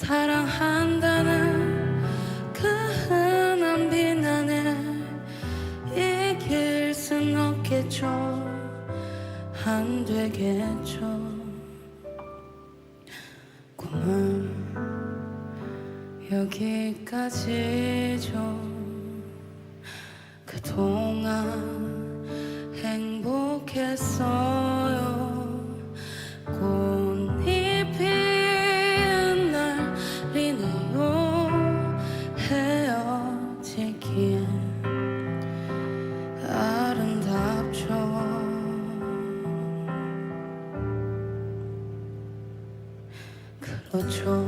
사랑한다는 그 흔한 비난에 이길 순 없겠죠. 안 되겠죠. 꿈은 여기까지죠. 그동안 행복했어 그 렇.